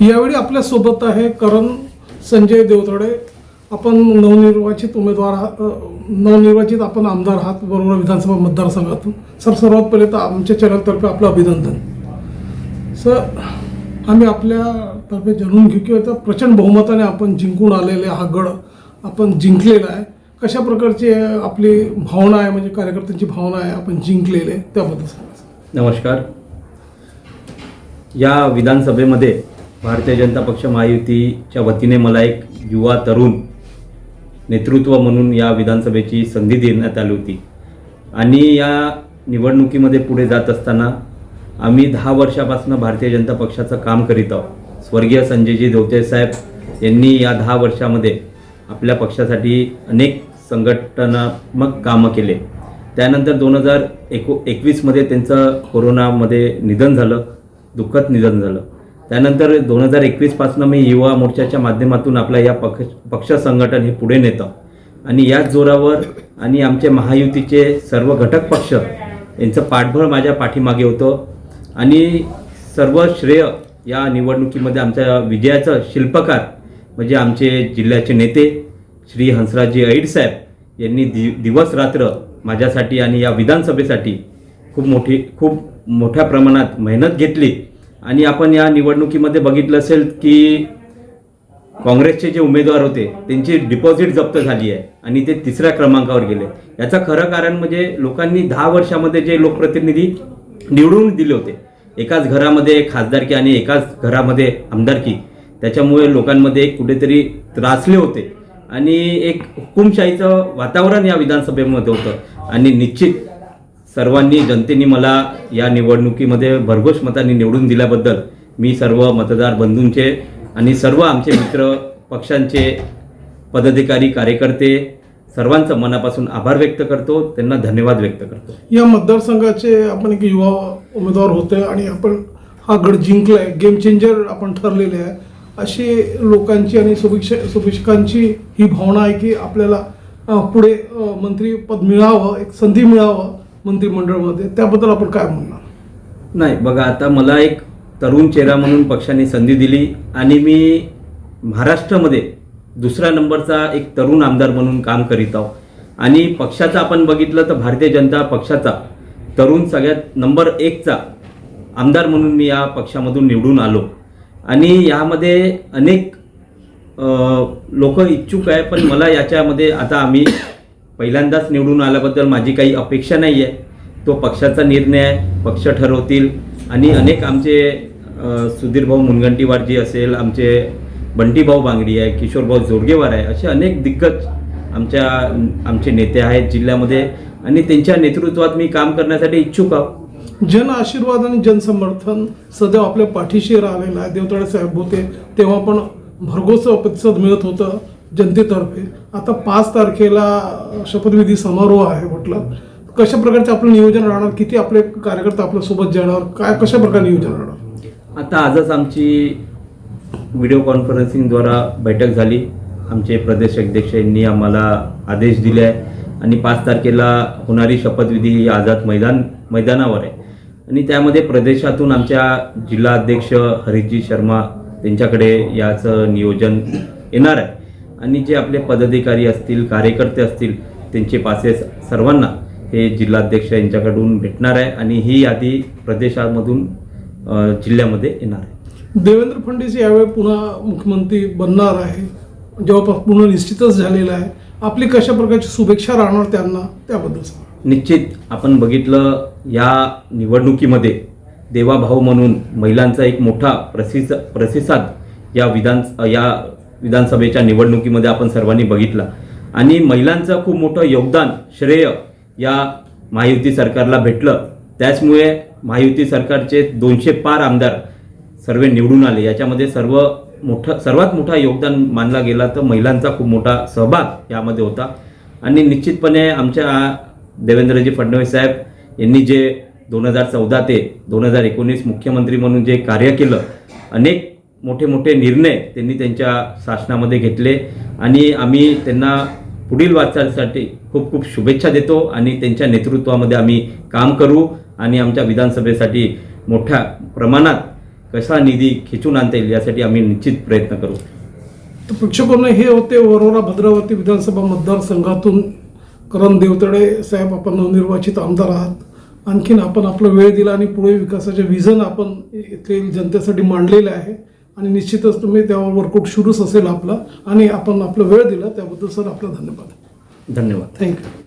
यावेळी आपल्यासोबत आहे करण संजय देवतडे आपण नवनिर्वाचित उमेदवार आहात नवनिर्वाचित आपण आमदार आहात बरोबर विधानसभा मतदारसंघातून. सर सर्वात पहिले तर आमच्या चॅनलतर्फे आपलं अभिनंदन. सर आम्ही आपल्यातर्फे जाणून घेऊ की त्या प्रचंड बहुमताने आपण जिंकून आलेले हा गड आपण जिंकलेला आहे. कशा प्रकारची आपली भावना आहे? म्हणजे कार्यकर्त्यांची भावना आहे आपण जिंकलेले त्याबद्दल सांगा. नमस्कार. या विधानसभेमध्ये भारतीय जनता पक्ष महायुतीच्या वतीने मला एक युवा तरुण नेतृत्व म्हणून या विधानसभेची संधी देण्यात आली होती. आणि या निवडणुकीमध्ये पुढे जात असताना आम्ही दहा वर्षापासून भारतीय जनता पक्षाचं काम करीत आहोत. स्वर्गीय संजयजी देवते साहेब यांनी या दहा वर्षामध्ये आपल्या पक्षासाठी अनेक संघटनात्मक कामं केले. त्यानंतर दोन हजार एको एकवीसमध्ये त्यांचं कोरोनामध्ये निधन झालं दुःखद निधन झालं. त्यानंतर दोन हजार एकवीसपासून मी युवा मोर्चाच्या माध्यमातून आपला या पक्ष पक्ष संघटन हे पुढे नेतं. आणि याच जोरावर आणि आमचे महायुतीचे सर्व घटक पक्ष यांचं पाठबळ माझ्या पाठीमागे होतं. आणि सर्व श्रेय या निवडणुकीमध्ये आमच्या विजयाचं शिल्पकार म्हणजे आमचे जिल्ह्याचे नेते श्री हंसराजी ऐड साहेब यांनी दि दिवस रात्र माझ्यासाठी आणि या विधानसभेसाठी खूप मोठी खूप मोठ्या प्रमाणात मेहनत घेतली. आणि आपण या निवडणुकीमध्ये बघितलं असेल की काँग्रेसचे जे उमेदवार होते त्यांची डिपॉझिट जप्त झाली आहे आणि ते तिसऱ्या क्रमांकावर गेले. याचं खरं कारण म्हणजे लोकांनी दहा वर्षामध्ये जे लोकप्रतिनिधी निवडून दिले होते एकाच घरामध्ये खासदारकी आणि एकाच घरामध्ये आमदारकी त्याच्यामुळे लोकांमध्ये कुठेतरी त्रासले होते. आणि एक हुकुमशाहीचं वातावरण या विधानसभेमध्ये होतं. आणि निश्चित सर्वांनी जनतेने मला या निवडणुकीमध्ये भरघोस मतांनी निवडून दिल्याबद्दल मी सर्व मतदार बंधूंचे आणि सर्व आमचे मित्र पक्षांचे पदाधिकारी कार्यकर्ते सर्वांचं मनापासून आभार व्यक्त करतो. त्यांना धन्यवाद व्यक्त करतो. या मतदारसंघाचे आपण एक युवा उमेदवार होते आणि आपण हा गड जिंकलाय गेम चेंजर आपण ठरलेले आहे. अशी लोकांची आणि शुभेच्छ शुभेच्छकांची ही भावना आहे की आपल्याला पुढे मंत्रीपद मिळावं एक संधी मिळावं. मंत्रिमंडळामध्ये. त्याबद्दल आपण काय म्हणणार? नाही बघा आता मला एक तरुण चेहरा म्हणून पक्षाने संधी दिली आणि मी महाराष्ट्रामध्ये दुसऱ्या नंबरचा एक तरुण आमदार म्हणून काम करीत आहो. आणि पक्षाचा आपण बघितलं तर भारतीय जनता पक्षाचा तरुण सगळ्यात नंबर एकचा आमदार म्हणून मी या पक्षामधून निवडून आलो. आणि यामध्ये अनेक लोक इच्छुक आहे पण मला याच्यामध्ये आता आम्ही पहिल्यांदाच निवडून आल्याबद्दल माझी काही अपेक्षा नाही आहे तो पक्षाचा निर्णय आहे पक्ष ठरवतील. आणि अनेक आमचे सुधीरभाऊ सुधीरभाऊ मुनगंटीवारजी असेल आमचे बंटीभाऊ बांगडी आहे किशोरभाऊ जोरगेवार आहे असे अनेक दिग्गज आमच्या आमचे नेते आहेत जिल्ह्यामध्ये. आणि त्यांच्या नेतृत्वात मी काम करण्यासाठी इच्छुक आहो. जन आशीर्वाद आणि जनसमर्थन सदैव आपल्या पाठीशी राहिलेलं आहे. देवतळे साहेब होते तेव्हा पण भरघोस प्रतिसाद मिळत होतं. जनतेतर्फे. आता पाच तारखेला शपथविधी समारोह आहे म्हटलं. कशा प्रकारचे आपलं नियोजन राहणार? किती आपले कार्यकर्ते आपल्यासोबत जाणार? काय कशा प्रकारे नियोजन राहणार? आता आजच आमची व्हिडिओ कॉन्फरन्सिंगद्वारा बैठक झाली. आमचे प्रदेश अध्यक्ष यांनी आम्हाला आदेश दिले आहे. आणि पाच तारखेला होणारी शपथविधी ही आझाद मैदान मैदानावर आहे. आणि त्यामध्ये प्रदेशातून आमच्या जिल्हा अध्यक्ष हरिजी शर्मा त्यांच्याकडे याचं नियोजन येणार आहे. आणि जे आपले पदाधिकारी असतील कार्यकर्ते असतील त्यांचे पासेस सर्वांना हे जिल्हाध्यक्ष यांच्याकडून भेटणार आहे आणि ही यादी प्रदेशामधून जिल्ह्यामध्ये येणार आहे. देवेंद्र फडणवीस यावेळी पुन्हा मुख्यमंत्री बनणार आहे. जवळपास पूर्ण निश्चितच झालेलं आहे. आपली कशा प्रकारची शुभेच्छा राहणार त्यांना त्याबद्दल सांगा. निश्चित आपण बघितलं या निवडणुकीमध्ये देवाभाऊ म्हणून महिलांचा एक मोठा प्रसिद्ध प्रतिसाद या विधान या विधानसभेच्या निवडणुकीमध्ये आपण सर्वांनी बघितला. आणि महिलांचं खूप मोठं योगदान श्रेय या महायुती सरकारला भेटलं. त्याचमुळे महायुती सरकारचे दोनशे पार आमदार सर्व निवडून आले. याच्यामध्ये सर्व मोठं सर्वात मोठा योगदान मानला गेला तर महिलांचा खूप मोठा सहभाग यामध्ये होता. आणि निश्चितपणे आमच्या देवेंद्रजी फडणवीस साहेब यांनी जे दोन हजार चौदा ते दोन हजार एकोणीस मुख्यमंत्री म्हणून जे कार्य केलं अनेक मोठे मोठे निर्णय त्यांनी त्यांच्या शासनामध्ये घेतले. आणि आम्ही त्यांना पुढील वाटचालीसाठी खूप खूप शुभेच्छा देतो आणि त्यांच्या नेतृत्वामध्ये आम्ही काम करू आणि आमच्या विधानसभेसाठी मोठ्या प्रमाणात कसा निधी खेचून आणता येईल यासाठी आम्ही निश्चित प्रयत्न करू. तर प्रेक्षकांना हे होते वरोरा भद्रावती विधानसभा मतदारसंघातून करण देवतडे साहेब. आपण नवनिर्वाचित आमदार आहात. आणखीन आपण आपला वेळ दिला आणि पुढे विकासाचे विजन आपण येथील जनतेसाठी मांडलेलं आहे. आणि निश्चितच तुम्ही त्यावर वर्कआउट सुरूच असेल आपला आणि आपण आपला वेळ दिला त्याबद्दल सर आपला धन्यवाद. धन्यवाद. थँक्यू